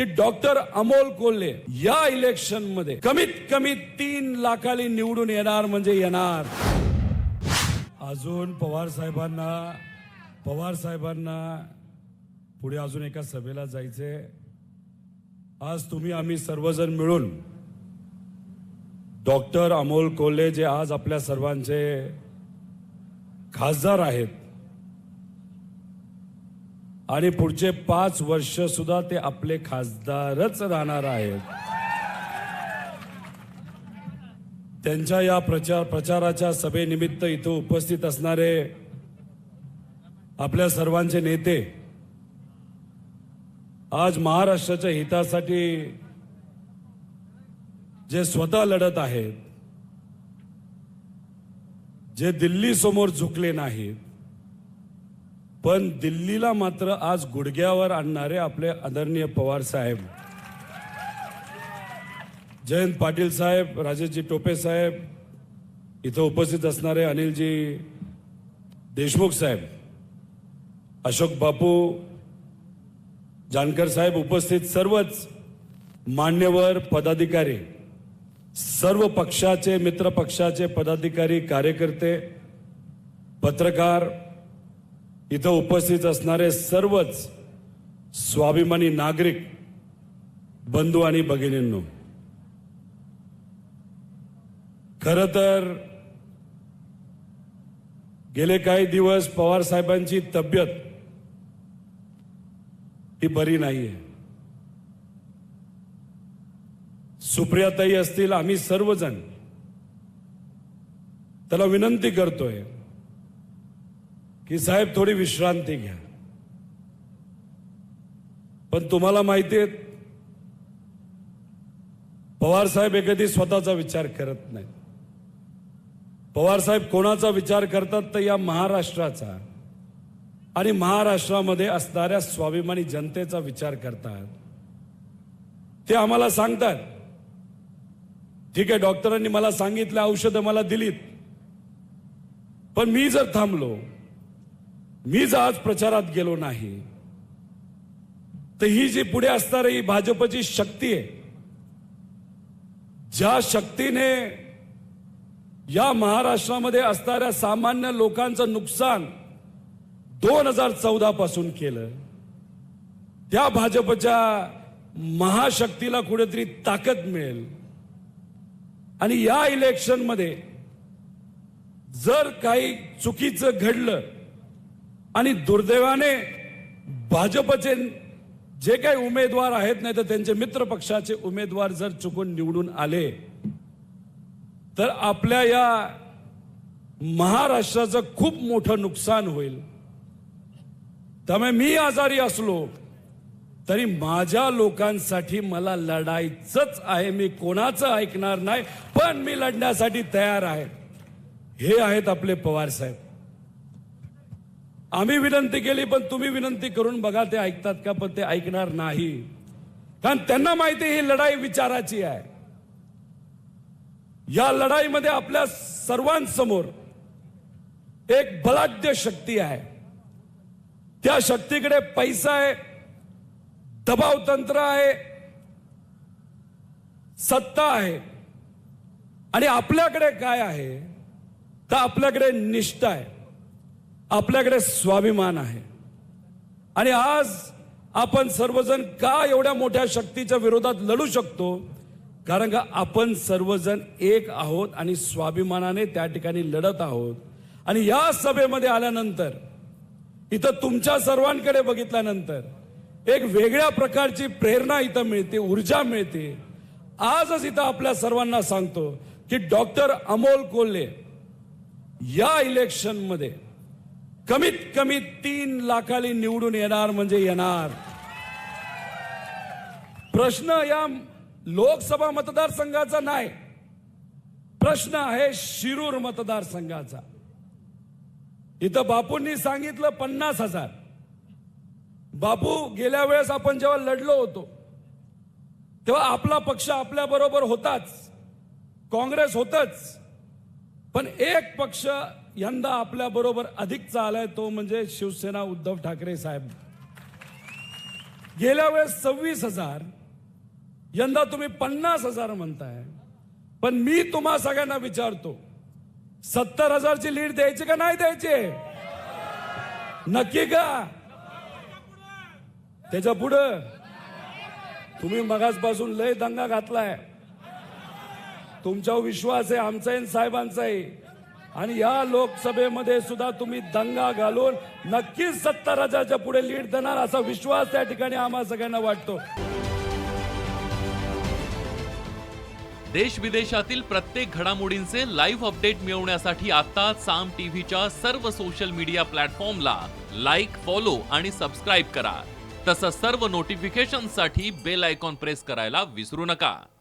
की डॉक्टर अमोल कोल्हे या इलेक्शनमध्ये कमीत कमी तीन लाखाली निवडून येणार म्हणजे येणार. अजून पवार साहेबांना पवार साहेबांना पुढे अजून एका सभेला जायचे. आज तुम्ही आम्ही सर्वजण मिळून डॉक्टर अमोल कोल्हे जे आज आपल्या सर्वांचे खासदार आहेत आणि पुढचे पाच वर्ष सुद्धा ते आपले खासदारच राहणार आहेत. त्यांच्या या प्रचार प्रचाराच्या सभेनिमित्त इथं उपस्थित असणारे आपल्या सर्वांचे नेते आज महाराष्ट्राच्या हितासाठी जे स्वतः लढत आहेत जे दिल्ली समोर झुकले नाहीत पण दिल्लीला मात्र आज गुडघ्यावर आणणारे आपले आदरणीय पवार साहेब. जयंत पाटील साहेब राजेशजी टोपे साहेब इथं उपस्थित असणारे अनिलजी देशमुख साहेब अशोक बापू जानकर साहेब उपस्थित सर्वच मान्यवर पदाधिकारी सर्व पक्षाचे मित्र पक्षाचे पदाधिकारी कार्यकर्ते पत्रकार इथं उपस्थित असणारे सर्वच स्वाभिमानी नागरिक बंधू आणि भगिनींनो खर तर गेले काही दिवस पवार साहेबांची तब्येत ही बरी नाहीये. सुप्रियाताई असतील आम्ही सर्वजण त्याला विनंती करतोय की साहेब थोडी विश्रांती घ्या. पण तुम्हाला माहिती आहे पवार साहेब हे कधी स्वतःचा विचार करत नाहीत. पवार साहेब कोणाचा विचार करतात तर या महाराष्ट्राचा आणि महाराष्ट्रामध्ये असणाऱ्या स्वाभिमानी जनतेचा विचार करतात. ते आम्हाला सांगतात ठीक आहे डॉक्टरांनी मला सांगितलं औषधं मला दिलीत. पण मी जर थांबलो मी जर आज प्रचारात गेलो नाही तर ही जी पुढे असणारी ही भाजपची शक्ती आहे ज्या शक्तीने या महाराष्ट्रामध्ये असणाऱ्या सामान्य लोकांचं नुकसान दोन हजार चौदा पासून केलं त्या भाजपच्या महाशक्तीला कुठेतरी ताकद मिळेल. आणि या इलेक्शनमध्ये जर काही चुकीचं घडलं आणि दुर्दैवाने भाजपचे जे काही उमेदवार आहेत नाही तर त्यांचे मित्र पक्षाचे उमेदवार जर चुकून निवडून आले तर आपल्या या महाराष्ट्राचं खूप मोठं नुकसान होईल. त्यामुळे मी आजारी असलो तरी माझ्या लोकांसाठी मला लढायचंच आहे मी कोणाचं ऐकणार नाही पण मी लढण्यासाठी तयार आहे. हे आहेत आपले पवार साहेब. आम्ही विनंती केली पण तुम्ही विनंती करून बघा ते ऐकतात का पण ते ऐकणार नाही. कारण त्यांना माहिती ही लढाई विचाराची आहे. या लढाईमध्ये आपल्या सर्वांसमोर एक बलाढ्य शक्ती आहे. त्या शक्तीकडे पैसा आहे दबाव तंत्र आहे सत्ता आहे. आणि आपल्याकडे काय आहे तर आपल्याकडे निष्ठा आहे. आपल्याकडे स्वाभिमान आहे. आणि आज आपण सर्वजण का एवढ्या मोठ्या शक्तीच्या विरोधात लढू शकतो? कारण का आपण सर्वजण एक आहोत आणि स्वाभिमानाने त्या ठिकाणी लढत आहोत. आणि या सभेमध्ये आल्यानंतर इथं तुमच्या सर्वांकडे बघितल्यानंतर एक वेगळ्या प्रकारची प्रेरणा इथं मिळते ऊर्जा मिळते. आजच इथं आपल्या सर्वांना सांगतो की डॉक्टर अमोल कोल्हे या इलेक्शनमध्ये कमीत कमी तीन लाखाली निवडून येणार म्हणजे येणार. प्रश्न या लोकसभा मतदारसंघाचा नाही. प्रश्न आहे शिरूर मतदारसंघाचा. इथं बापूंनी सांगितलं पन्नास हजार. बापू गेल्या वेळेस आपण जेव्हा लढलो होतो तेव्हा आपला पक्ष आपल्या बरोबर होताच. काँग्रेस होतच. पण एक पक्ष यंदा आपल्या बरोबर अधिकचा आलाय तो म्हणजे शिवसेना उद्धव ठाकरे साहेब. गेल्या वेळेस सव्वीस हजार यंदा तुम्ही पन्नास हजार म्हणताय. पण मी तुम्हा सगळ्यांना विचारतो सत्तर हजारची लीड द्यायची का नाही द्यायची? नक्की का? त्याच्या पुढं तुम्ही मगासपासून लय दंगा घातलाय. तुमच्यावर विश्वास आहे आमचा आहे साहेबांचाही आणि या लोकसभेमध्ये सुद्धा तुम्ही दंगा घालून नक्कीच सत्तर हजारच्या पुढे लीड देणार असा विश्वास त्या ठिकाणी आम्हा सगळ्यांना वाटतो. देश विदेशातील प्रत्येक घडामोडींचे लाईव्ह अपडेट मिळवण्यासाठी आता साम टीव्हीच्या सर्व सोशल मीडिया प्लॅटफॉर्मला लाईक फॉलो आणि सबस्क्राईब करा. तसंच सर्व नोटिफिकेशनसाठी बेल आयकॉन प्रेस करायला विसरू नका.